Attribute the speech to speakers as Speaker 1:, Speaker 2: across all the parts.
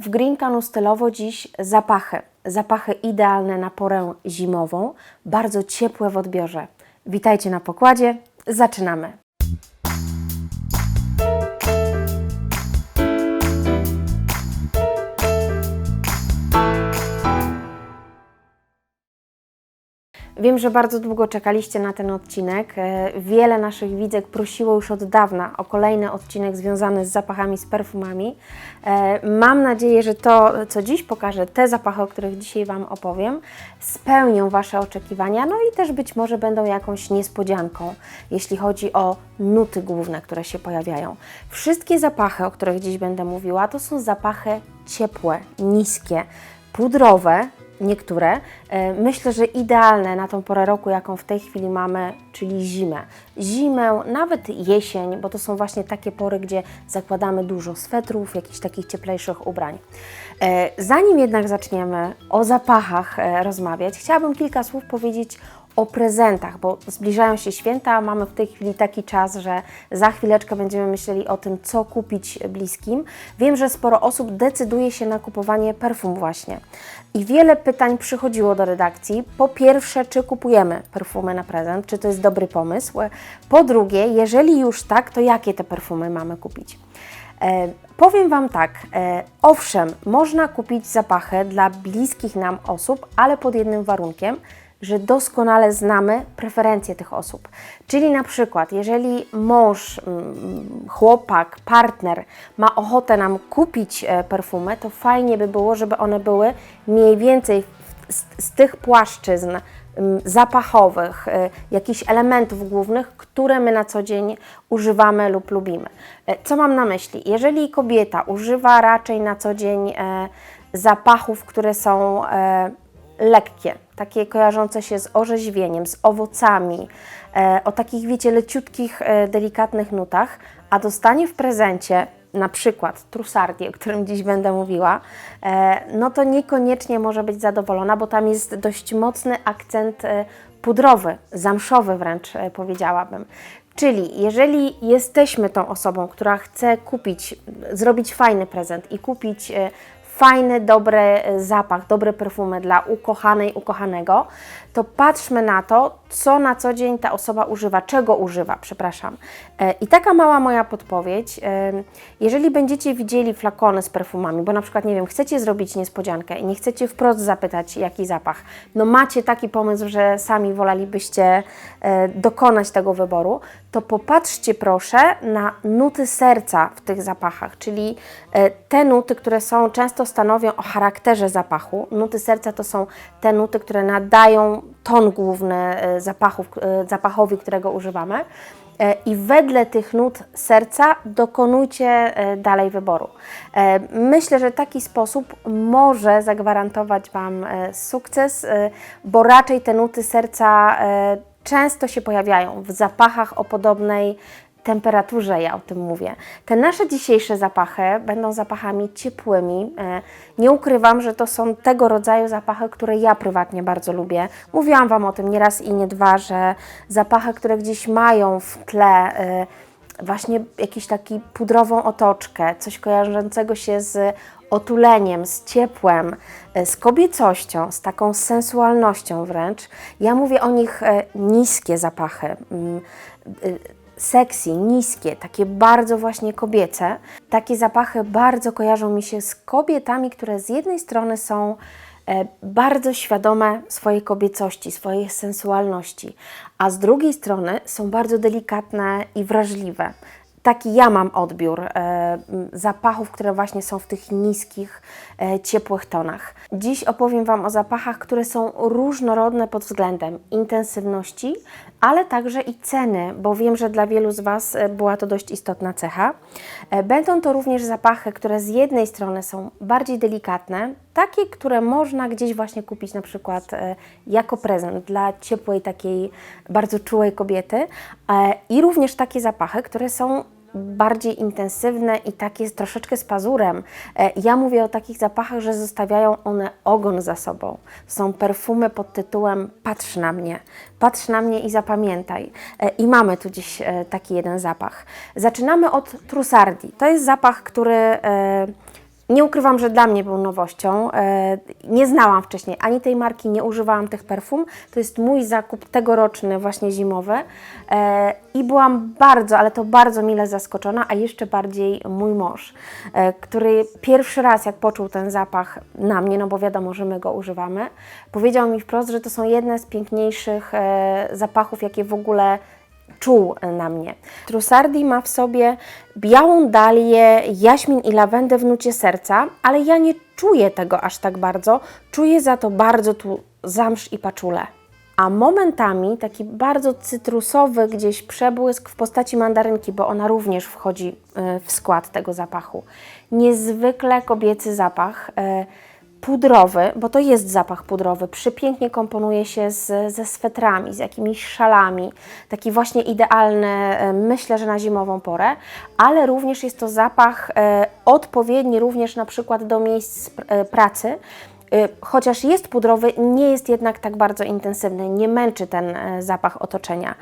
Speaker 1: W Green Canu stylowo dziś zapachy. Zapachy idealne na porę zimową, bardzo ciepłe w odbiorze. Witajcie na pokładzie, zaczynamy. Wiem, że bardzo długo czekaliście na ten odcinek. E, Wiele naszych widzek prosiło już od dawna o kolejny odcinek związany z zapachami, z perfumami. E, Mam nadzieję, że to, co dziś pokażę, te zapachy, o których dzisiaj Wam opowiem, spełnią Wasze oczekiwania, no i też być może będą jakąś niespodzianką, jeśli chodzi o nuty główne, które się pojawiają. Wszystkie zapachy, o których dziś będę mówiła, to są zapachy ciepłe, niskie, pudrowe, niektóre. E, Myślę, że idealne na tą porę roku, jaką w tej chwili mamy, czyli zimę. Zimę, nawet jesień, bo to są właśnie takie pory, gdzie zakładamy dużo swetrów, jakichś takich cieplejszych ubrań. E, Zanim jednak zaczniemy o zapachach e, rozmawiać, chciałabym kilka słów powiedzieć o prezentach, bo zbliżają się święta, mamy w tej chwili taki czas, że za chwileczkę będziemy myśleli o tym, co kupić bliskim. Wiem, że sporo osób decyduje się na kupowanie perfum właśnie. I wiele pytań przychodziło do redakcji. Po pierwsze, czy kupujemy perfumy na prezent, czy to jest dobry pomysł? Po drugie, jeżeli już tak, to jakie te perfumy mamy kupić? E, powiem Wam tak, e, owszem, można kupić zapachy dla bliskich nam osób, ale pod jednym warunkiem, że doskonale znamy preferencje tych osób. Czyli na przykład, jeżeli mąż, mm, chłopak, partner ma ochotę nam kupić e, perfumy, to fajnie by było, żeby one były mniej więcej z, z tych płaszczyzn mm, zapachowych, e, jakichś elementów głównych, które my na co dzień używamy lub lubimy. E, Co mam na myśli? Jeżeli kobieta używa raczej na co dzień zapachów, które są lekkie, takie kojarzące się z orzeźwieniem, z owocami, e, o takich, wiecie, leciutkich, e, delikatnych nutach, a dostanie w prezencie na przykład trusardi, o którym dziś będę mówiła, e, no to niekoniecznie może być zadowolona, bo tam jest dość mocny akcent pudrowy, zamszowy wręcz powiedziałabym. Czyli jeżeli jesteśmy tą osobą, która chce kupić, zrobić fajny prezent i kupić fajny, dobry e, zapach, dobre perfumy dla ukochanej, ukochanego, to patrzmy na to, co na co dzień ta osoba używa, czego używa, przepraszam. E, I taka mała moja podpowiedź, e, jeżeli będziecie widzieli flakony z perfumami, bo na przykład, nie wiem, chcecie zrobić niespodziankę i nie chcecie wprost zapytać, jaki zapach, no macie taki pomysł, że sami wolelibyście e, dokonać tego wyboru, to popatrzcie proszę na nuty serca w tych zapachach, czyli e, te nuty, które są często stanowią o charakterze zapachu. Nuty serca to są te nuty, które nadają ton główny e, zapachów, e, zapachowi, którego używamy. I wedle tych nut serca dokonujcie dalej wyboru. Myślę, że taki sposób może zagwarantować Wam sukces, bo raczej te nuty serca często się pojawiają w zapachach o podobnej temperaturze, ja o tym mówię. Te nasze dzisiejsze zapachy będą zapachami ciepłymi. E, Nie ukrywam, że to są tego rodzaju zapachy, które ja prywatnie bardzo lubię. Mówiłam Wam o tym nie raz i nie dwa, że zapachy, które gdzieś mają w tle e, właśnie jakiś taki pudrową otoczkę, coś kojarzącego się z otuleniem, z ciepłem, e, z kobiecością, z taką sensualnością wręcz. Ja mówię o nich e, niskie zapachy. mm, e, Sexy, niskie, takie bardzo właśnie kobiece. Takie zapachy bardzo kojarzą mi się z kobietami, które z jednej strony są bardzo świadome swojej kobiecości, swojej sensualności, a z drugiej strony są bardzo delikatne i wrażliwe. Taki ja mam odbiór e, zapachów, które właśnie są w tych niskich, e, ciepłych tonach. Dziś opowiem Wam o zapachach, które są różnorodne pod względem intensywności, ale także i ceny, bo wiem, że dla wielu z Was e, była to dość istotna cecha. Będą to również zapachy, które z jednej strony są bardziej delikatne, takie, które można gdzieś właśnie kupić na przykład e, jako prezent dla ciepłej, takiej bardzo czułej kobiety, e, i również takie zapachy, które są bardziej intensywne i takie troszeczkę z pazurem. E, Ja mówię o takich zapachach, że zostawiają one ogon za sobą. Są perfumy pod tytułem Patrz na mnie, patrz na mnie i zapamiętaj. I mamy tu dziś taki jeden zapach. Zaczynamy od Trusardi. To jest zapach, który Nie ukrywam, że dla mnie był nowością. E, Nie znałam wcześniej ani tej marki, nie używałam tych perfum. To jest mój zakup tegoroczny, właśnie zimowy. E, I byłam bardzo, ale to bardzo mile zaskoczona, a jeszcze bardziej mój mąż, e, który pierwszy raz, jak poczuł ten zapach na mnie, no bo wiadomo, że my go używamy, powiedział mi wprost, że to są jedne z piękniejszych zapachów, jakie w ogóle czuł na mnie. Trussardi ma w sobie białą dalię, jaśmin i lawendę w nucie serca, ale ja nie czuję tego aż tak bardzo. Czuję za to bardzo tu zamsz i paczulę. A momentami taki bardzo cytrusowy gdzieś przebłysk w postaci mandarynki, bo ona również wchodzi e, w skład tego zapachu. Niezwykle kobiecy zapach. Pudrowy, bo to jest zapach pudrowy, przepięknie komponuje się z, ze swetrami, z jakimiś szalami, taki właśnie idealny, e, myślę, że na zimową porę, ale również jest to zapach e, odpowiedni również na przykład do miejsc e, pracy, chociaż jest pudrowy, nie jest jednak tak bardzo intensywny, nie męczy ten e, zapach otoczenia.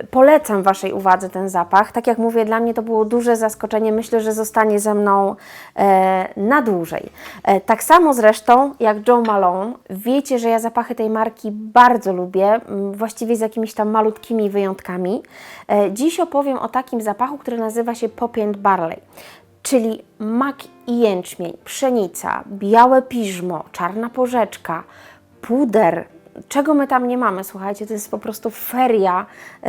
Speaker 1: Y, Polecam Waszej uwadze ten zapach. Tak jak mówię, dla mnie to było duże zaskoczenie. Myślę, że zostanie ze mną e, na dłużej. E, tak samo zresztą jak Joe Malone. Wiecie, że ja zapachy tej marki bardzo lubię, właściwie z jakimiś tam malutkimi wyjątkami. Dziś opowiem o takim zapachu, który nazywa się and Barley czyli mak i jęczmień, pszenica, białe piżmo, czarna porzeczka, puder. Czego my tam nie mamy, słuchajcie, to jest po prostu feria y,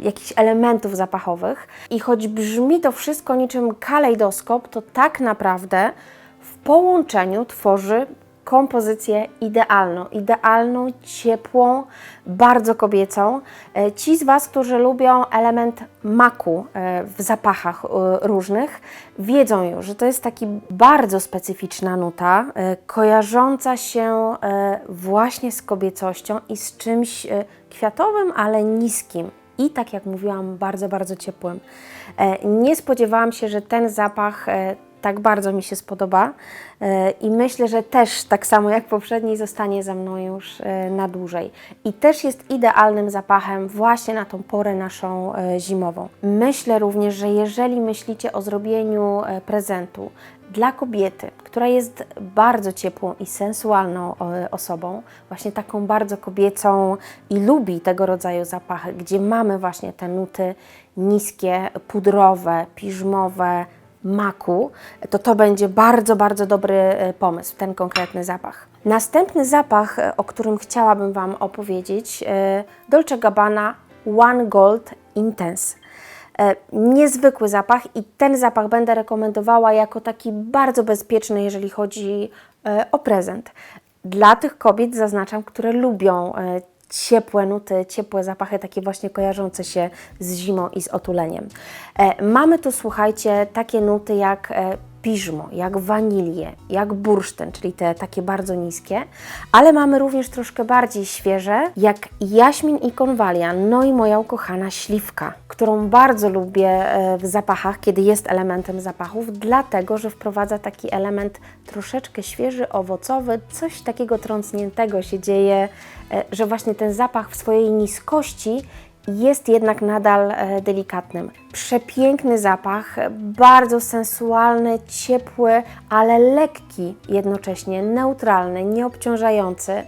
Speaker 1: jakichś elementów zapachowych. I choć brzmi to wszystko niczym kalejdoskop, to tak naprawdę w połączeniu tworzy kompozycję idealną, idealną, ciepłą, bardzo kobiecą. E, Ci z Was, którzy lubią element maku e, w zapachach e, różnych, wiedzą już, że to jest taki bardzo specyficzna nuta, kojarząca się właśnie z kobiecością i z czymś kwiatowym, ale niskim i tak jak mówiłam, bardzo, bardzo ciepłym. Nie spodziewałam się, że ten zapach tak bardzo mi się spodoba e, i myślę, że też tak samo jak poprzedni zostanie za mną już e, na dłużej. I też jest idealnym zapachem właśnie na tą porę naszą e, zimową. Myślę również, że jeżeli myślicie o zrobieniu prezentu dla kobiety, która jest bardzo ciepłą i sensualną osobą, właśnie taką bardzo kobiecą i lubi tego rodzaju zapachy, gdzie mamy właśnie te nuty niskie, pudrowe, piżmowe, maku, to to będzie bardzo, bardzo dobry e, pomysł, ten konkretny zapach. Następny zapach, e, o którym chciałabym Wam opowiedzieć, e, Dolce Gabbana One Gold Intense. Niezwykły zapach i ten zapach będę rekomendowała jako taki bardzo bezpieczny, jeżeli chodzi o prezent. Dla tych kobiet zaznaczam, które lubią ciepłe nuty, ciepłe zapachy, takie właśnie kojarzące się z zimą i z otuleniem. E, Mamy tu, słuchajcie, takie nuty jak e, piżmo, jak wanilię, jak bursztyn, czyli te takie bardzo niskie, ale mamy również troszkę bardziej świeże, jak jaśmin i konwalia, no i moja ukochana śliwka, którą bardzo lubię e, w zapachach, kiedy jest elementem zapachów, dlatego, że wprowadza taki element troszeczkę świeży, owocowy, coś takiego trącniętego się dzieje, e, że właśnie ten zapach w swojej niskości jest jednak nadal e, delikatnym. Przepiękny zapach, bardzo sensualny, ciepły, ale lekki jednocześnie, neutralny, nieobciążający,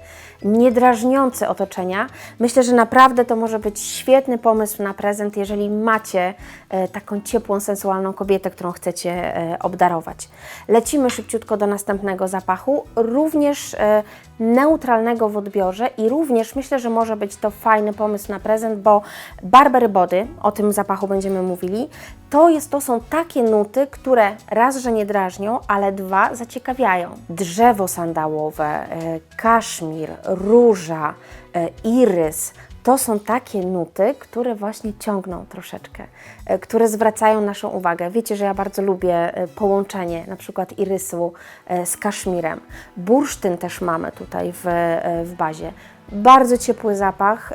Speaker 1: nie drażniący otoczenia. Myślę, że naprawdę to może być świetny pomysł na prezent, jeżeli macie e, taką ciepłą, sensualną kobietę, którą chcecie e, obdarować. Lecimy szybciutko do następnego zapachu, również e, neutralnego w odbiorze i również myślę, że może być to fajny pomysł na prezent, bo Barbery Body, o tym zapachu będziemy mówili, to, jest, to są takie nuty, które raz, że nie drażnią, ale dwa, zaciekawiają. Drzewo sandałowe, kaszmir, róża, e, irys, to są takie nuty, które właśnie ciągną troszeczkę, e, które zwracają naszą uwagę. Wiecie, że ja bardzo lubię e, połączenie na przykład irysu z kaszmirem. Bursztyn też mamy tutaj w, w bazie. Bardzo ciepły zapach,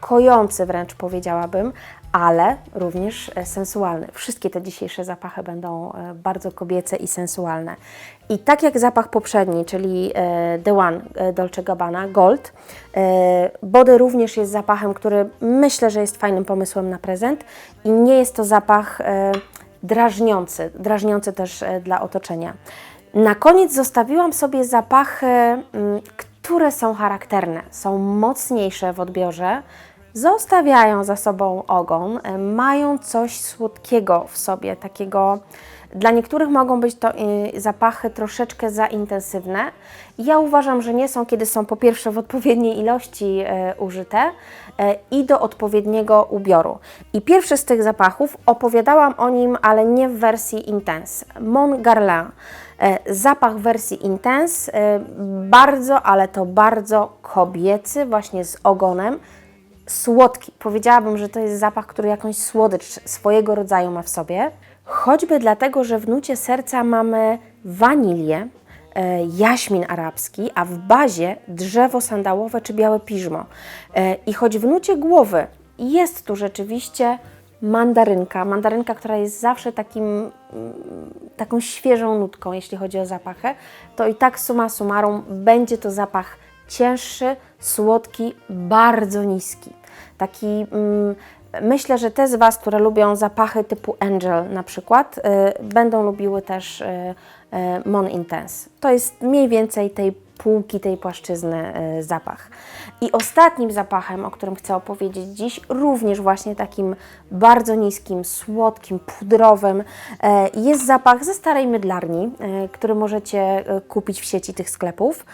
Speaker 1: kojący wręcz powiedziałabym, ale również e, sensualny. Wszystkie te dzisiejsze zapachy będą e, bardzo kobiece i sensualne. I tak jak zapach poprzedni, czyli e, The One Dolce Gabbana Gold, Body również jest zapachem, który myślę, że jest fajnym pomysłem na prezent i nie jest to zapach drażniący, drażniący też dla otoczenia. Na koniec zostawiłam sobie zapachy, mm, które są charakterne, są mocniejsze w odbiorze, zostawiają za sobą ogon, e, mają coś słodkiego w sobie, takiego. Dla niektórych mogą być to y, zapachy troszeczkę za intensywne. Ja uważam, że nie są, kiedy są po pierwsze w odpowiedniej ilości e, użyte e, i do odpowiedniego ubioru. I pierwszy z tych zapachów opowiadałam o nim, ale nie w wersji Intense. Mon Garlin. E, Zapach w wersji Intense, e, bardzo, ale to bardzo kobiecy, właśnie z ogonem słodki. Powiedziałabym, że to jest zapach, który jakąś słodycz swojego rodzaju ma w sobie. Choćby dlatego, że w nucie serca mamy wanilię, e, jaśmin arabski, a w bazie drzewo sandałowe czy białe piżmo. E, I choć w nucie głowy jest tu rzeczywiście mandarynka, mandarynka, która jest zawsze takim, mm, taką świeżą nutką, jeśli chodzi o zapachę, to i tak summa summarum będzie to zapach cięższy, słodki, bardzo niski. Taki, mm, myślę, że te z Was, które lubią zapachy typu Angel na przykład, y, będą lubiły też y, y, Mon Intense. To jest mniej więcej tej półki, tej płaszczyzny y, zapach. I ostatnim zapachem, o którym chcę opowiedzieć dziś, również właśnie takim bardzo niskim, słodkim, pudrowym, y, jest zapach ze starej mydlarni, y, który możecie y, kupić w sieci tych sklepów.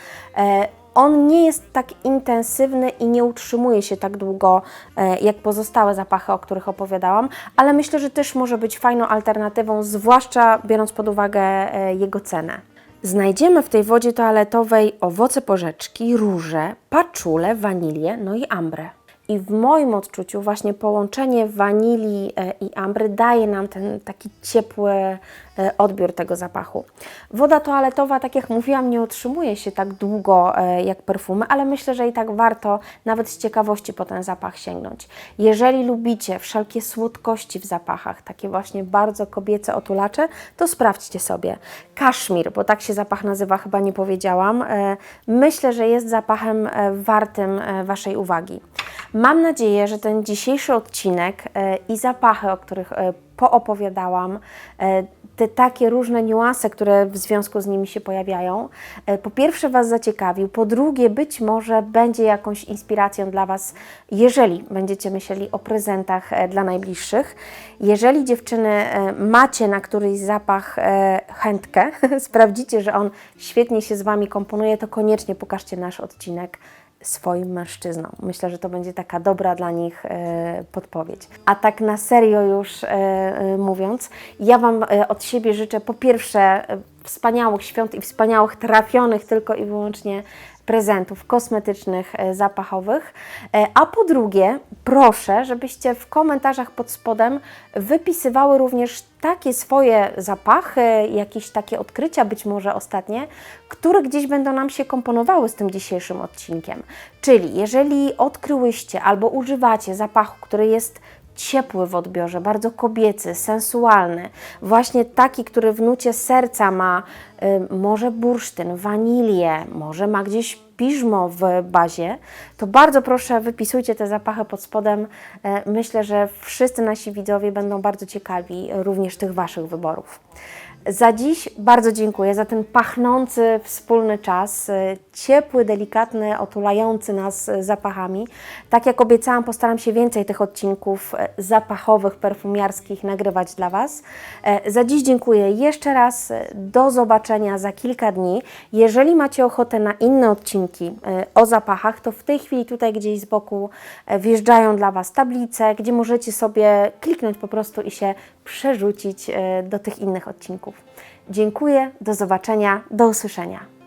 Speaker 1: On nie jest tak intensywny i nie utrzymuje się tak długo e, jak pozostałe zapachy, o których opowiadałam, ale myślę, że też może być fajną alternatywą, zwłaszcza biorąc pod uwagę e, jego cenę. Znajdziemy w tej wodzie toaletowej owoce porzeczki, róże, paczule, wanilię, no i ambrę. I w moim odczuciu właśnie połączenie wanilii e, i ambry daje nam ten taki ciepły odbiór tego zapachu. Woda toaletowa, tak jak mówiłam, nie utrzymuje się tak długo e, jak perfumy, ale myślę, że i tak warto nawet z ciekawości po ten zapach sięgnąć. Jeżeli lubicie wszelkie słodkości w zapachach, takie właśnie bardzo kobiece otulacze, to sprawdźcie sobie. Kaszmir, bo tak się zapach nazywa, chyba nie powiedziałam. Myślę, że jest zapachem wartym Waszej uwagi. Mam nadzieję, że ten dzisiejszy odcinek e, i zapachy, o których e, poopowiadałam, e, te takie różne niuanse, które w związku z nimi się pojawiają, po pierwsze Was zaciekawił, po drugie być może będzie jakąś inspiracją dla Was, jeżeli będziecie myśleli o prezentach dla najbliższych. Jeżeli dziewczyny macie na któryś zapach chętkę, sprawdzicie, że on świetnie się z Wami komponuje, to koniecznie pokażcie nasz odcinek swoim mężczyznom. Myślę, że to będzie taka dobra dla nich e, podpowiedź. A tak na serio już e, e, mówiąc, ja Wam od siebie życzę po pierwsze wspaniałych świąt i wspaniałych trafionych tylko i wyłącznie prezentów kosmetycznych, e, zapachowych. E, A po drugie, proszę, żebyście w komentarzach pod spodem wypisywały również takie swoje zapachy, jakieś takie odkrycia, być może ostatnie, które gdzieś będą nam się komponowały z tym dzisiejszym odcinkiem. Czyli jeżeli odkryłyście albo używacie zapachu, który jest ciepły w odbiorze, bardzo kobiecy, sensualny, właśnie taki, który w nucie serca ma y, może bursztyn, wanilię, może ma gdzieś piżmo w bazie, to bardzo proszę wypisujcie te zapachy pod spodem. E, Myślę, że wszyscy nasi widzowie będą bardzo ciekawi również tych Waszych wyborów. Za dziś bardzo dziękuję za ten pachnący wspólny czas, y, ciepły, delikatny, otulający nas y, zapachami. Tak jak obiecałam, postaram się więcej tych odcinków y, zapachowych, perfumiarskich nagrywać dla Was. E, Za dziś dziękuję jeszcze raz. Do zobaczenia za kilka dni. Jeżeli macie ochotę na inne odcinki o zapachach, to w tej chwili tutaj gdzieś z boku e, wjeżdżają dla Was tablice, gdzie możecie sobie kliknąć po prostu i się przerzucić e, do tych innych odcinków. Dziękuję, do zobaczenia, do usłyszenia.